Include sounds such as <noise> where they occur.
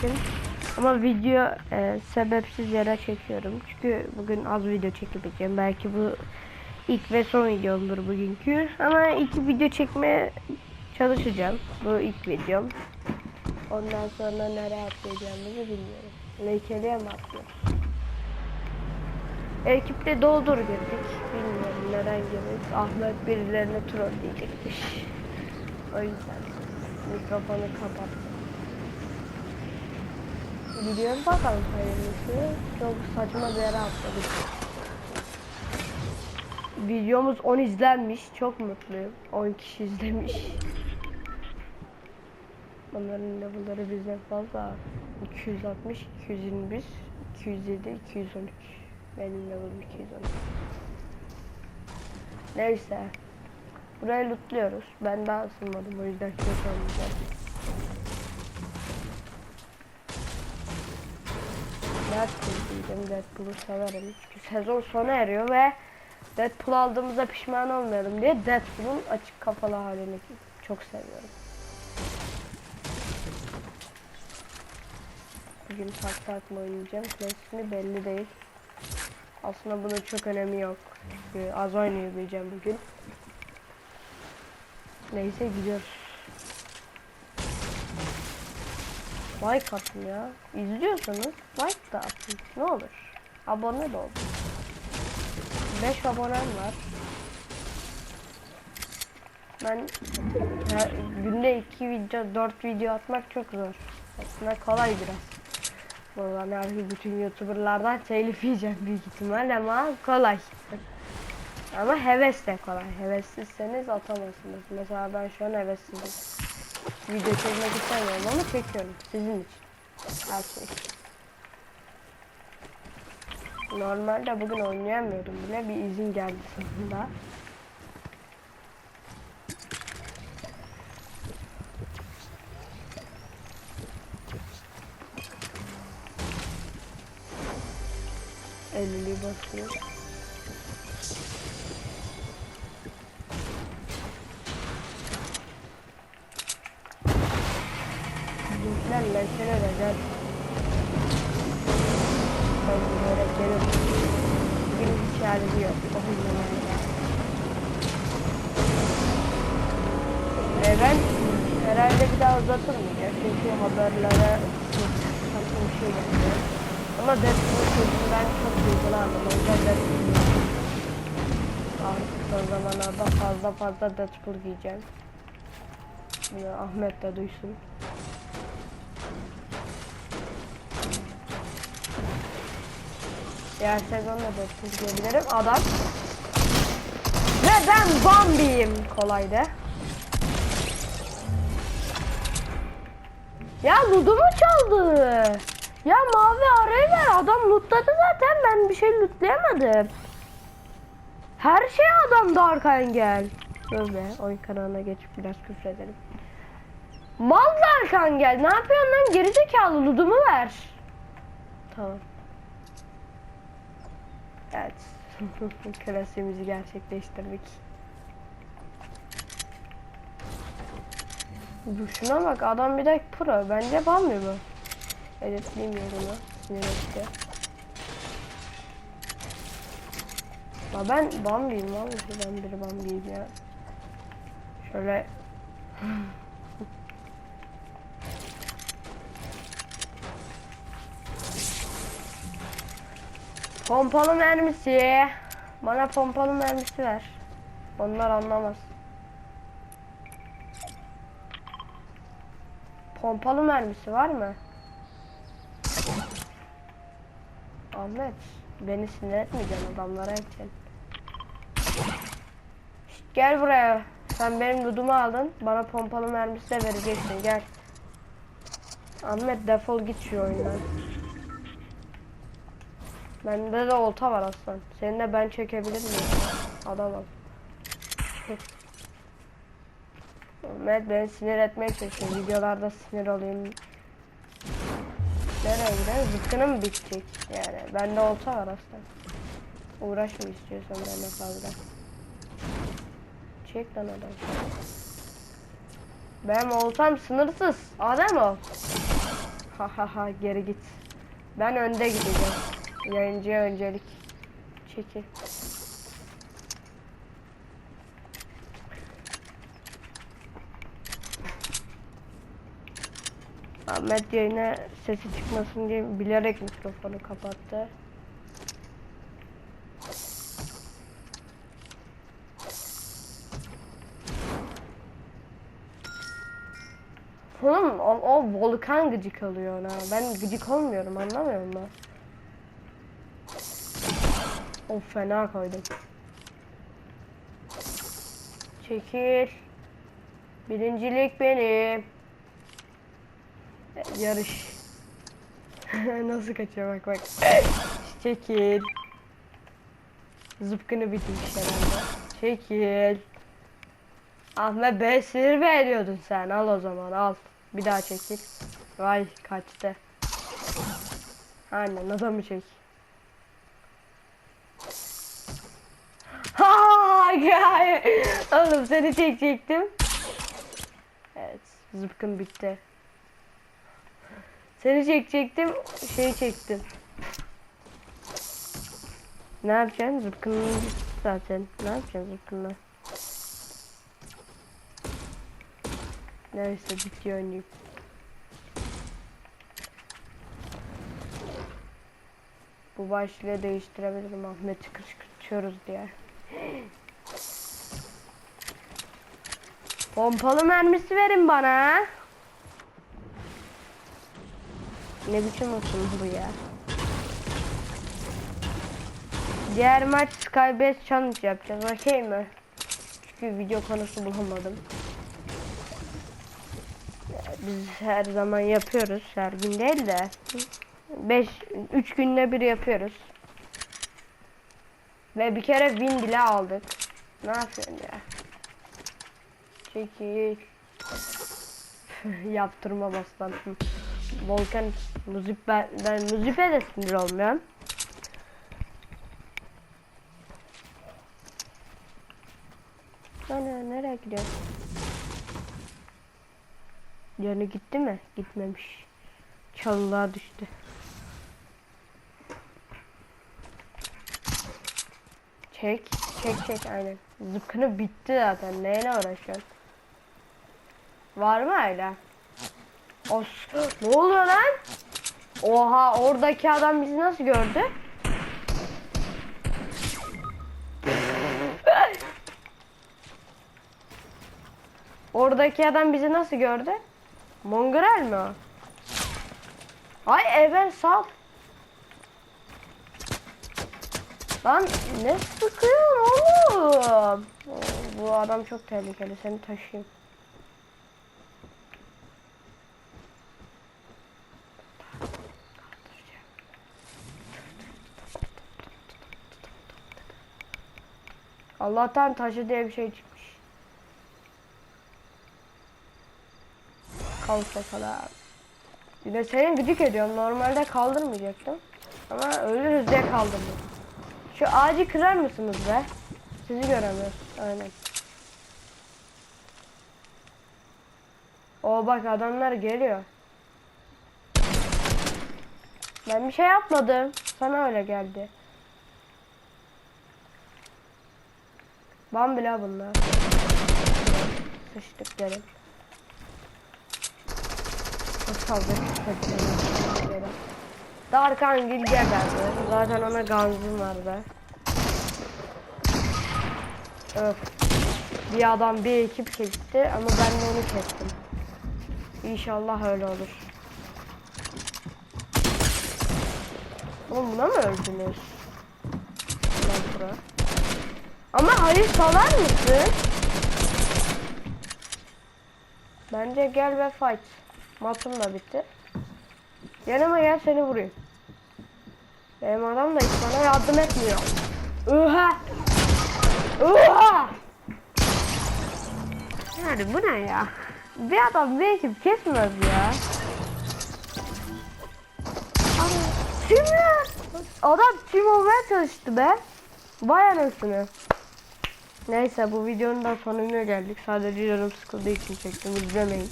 için. Ama video e, sebepsiz yere çekiyorum. Çünkü bugün az video çekebileceğim. Belki bu ilk ve son videomdur bugünkü. Ama ilk video çekmeye çalışacağım. Bu ilk videom. Ondan sonra nereye atlayacağımızı bilmiyorum. Leykeliğe mi atlıyoruz? Ekipte doldur girdik. Bilmiyorum neden girdik. Ahmet birilerine troll diyecekmiş. O yüzden mikrofonu kapattım. Gidiyoruz bakalım hayırlısı. Çok saçma bir yere atladık. Videomuz 10 izlenmiş. Çok mutluyum. 10 kişi izlemiş. Onların level'ları bizden fazla. 260, 221, 207, 213. Benim level'ım 213. Neyse. Burayı lootluyoruz. Ben daha ısınmadım o yüzden kötü olmayacak. Deadpool diyeceğim. Deadpool'u severim. Çünkü sezon sona eriyor ve Deadpool aldığımızda pişman olmayalım diye Deadpool'un açık kafalı halini çok seviyorum. Bugün tak tak mı oynayacağım? Klasik belli değil. Aslında bunun çok önemi yok. Çünkü az oynayabileceğim bugün. Neyse gidiyoruz. Like atın ya. İzliyorsanız like da atın. Ne olur. Abone de olun. 5 abonem var. Ben her, günde 2 video, 4 video atmak çok zor. Aslında kolay biraz. Buradan her bütün youtuberlardan telif yiyeceğim büyük ihtimal ama kolay. Ama heves de kolay. Hevessizseniz atamazsınız. Mesela ben şu an hevessizim. Video çekmek istemiyorum ama çekiyorum. Sizin için. Her şey. Normalde bugün oynayamıyordum bile. Bir izin geldi sonunda. Elliliği basıyor. Ben herhalde bir daha uzatılmayacak. Çünkü haberlere saçma bir şey. Ama Deadpool sözünden çok duygulandım. Artık son zamanlarda fazla fazla Deadpool giyeceğim. Bunu Ahmet de duysun. Diğer sezonda Deadpool giyebilirim. Adam ve ben Bambi'yim kolaydı. Ya lootumu çaldı. Ya mavi arayı ver. Adam lootladı zaten. Ben bir şey lootlayamadım. Her şey adam Dark Angel. Böyle oyun kanalına geçip biraz küfredelim. Mal Dark Angel. Ne yapıyorsun lan? Gerizekalı lootumu ver. Tamam. Evet. <laughs> Klasiğimizi gerçekleştirdik. Bu şuna bak adam bir de pro. Bence banmıyor bu. Editleyeyim yorunu. Sinir etti. Ya ben Bambi'yim vallahi ben bir Bambi'yim ya. Şöyle Pompalı mermisi. Bana pompalı mermisi ver. Onlar anlamaz. Pompalı mermisi var mı? Ahmet, beni sinir etmeyeceksin adamlara edeceksin. Şşt, gel buraya. Sen benim dudumu aldın. Bana pompalı mermisi de vereceksin. Gel. Ahmet defol git şu oyundan. Bende de olta var aslan. Seni de ben çekebilir miyim? Adamım. Ahmet beni sinir etmeye çalışıyor. Videolarda sinir olayım. Nereye gidelim? Zıkkını mı bitecek? Yani bende olta var aslan. Uğraşma istiyorsan benimle fazla. Çek lan adam. Benim oltam sınırsız. Adem ol. Ha ha ha geri git. Ben önde gideceğim. Yayıncıya öncelik. Çekil. Ahmet yayına sesi çıkmasın diye bilerek mikrofonu kapattı. Oğlum o, o volkan gıcık oluyor ona. Ben gıcık olmuyorum anlamıyor musun? Of fena koydum. Çekil. Birincilik benim. Yarış. <laughs> Nasıl kaçıyor bak bak. Çekil. Zıpkını bitmiş herhalde. Çekil. Ahmet B sinir beğeniyordun sen. Al o zaman al. Bir daha çekil. Vay kaçtı. Aynen adamı çek. Ha gay. Oğlum seni çekecektim. Evet zıpkın bitti. Seni çekecektim şey çektim. Ne yapacaksın? Bitti zaten. Ne yapacaksın zıpkınla? Neyse bitiyor oynayayım. Bu başlığı değiştirebilirim Ahmet'i kışkırtıyoruz diye. Pompalı mermisi verin bana. Ne biçim olsun bu ya? Diğer maç Skybase Challenge yapacağız. Okey mi? Çünkü video konusu bulamadım. Biz her zaman yapıyoruz. Her gün değil de 5 3 günde bir yapıyoruz. Ve bir kere win bile aldık. Ne yapıyorsun ya? Çekil. Yaptırma bastan. Volkan müzik ben, ben müziğe de sinir olmuyorum. Ana nereye gidiyor? Yanı gitti mi? Gitmemiş. Çalılığa düştü. Çek, çek çek aynen. Zıpkını bitti zaten. Neyine uğraşıyorsun? Var mı hala? Os ne oluyor lan? Oha oradaki adam bizi nasıl gördü? Oradaki adam bizi nasıl gördü? Mongrel mi? Ay evet sal. Lan ne sıkıyorsun oğlum? Bu adam çok tehlikeli. Seni taşıyayım. Allah'tan taşı diye bir şey çıkmış. Kalsa kadar. Yine senin gıcık ediyorum. Normalde kaldırmayacaktım. Ama ölürüz diye kaldırdım. Şu ağacı kırar mısınız be? Sizi göremiyoruz. Aynen. O bak adamlar geliyor. Ben bir şey yapmadım. Sana öyle geldi. Bambila bunlar. Sıçtık derim. Çok fazla sıçtık Darkan geldi. Zaten ona ganzım vardı. Öf. Bir adam bir ekip kesti ama ben de onu kestim. İnşallah öyle olur. Oğlum buna mı öldünüz? Hayır salar mısın? Bence gel ve fight. Matım da bitti. Yanıma gel seni vurayım. Benim adam da hiç bana yardım etmiyor. Oha! Oha! Yani bu ne ya? Bir adam bir ekip kesmez ya. Abi, Kim ya? Adam kim olmaya çalıştı be. Vay anasını. Neyse bu videonun da sonuna geldik. Sadece canım sıkıldığı için çektim. İzlemeyin.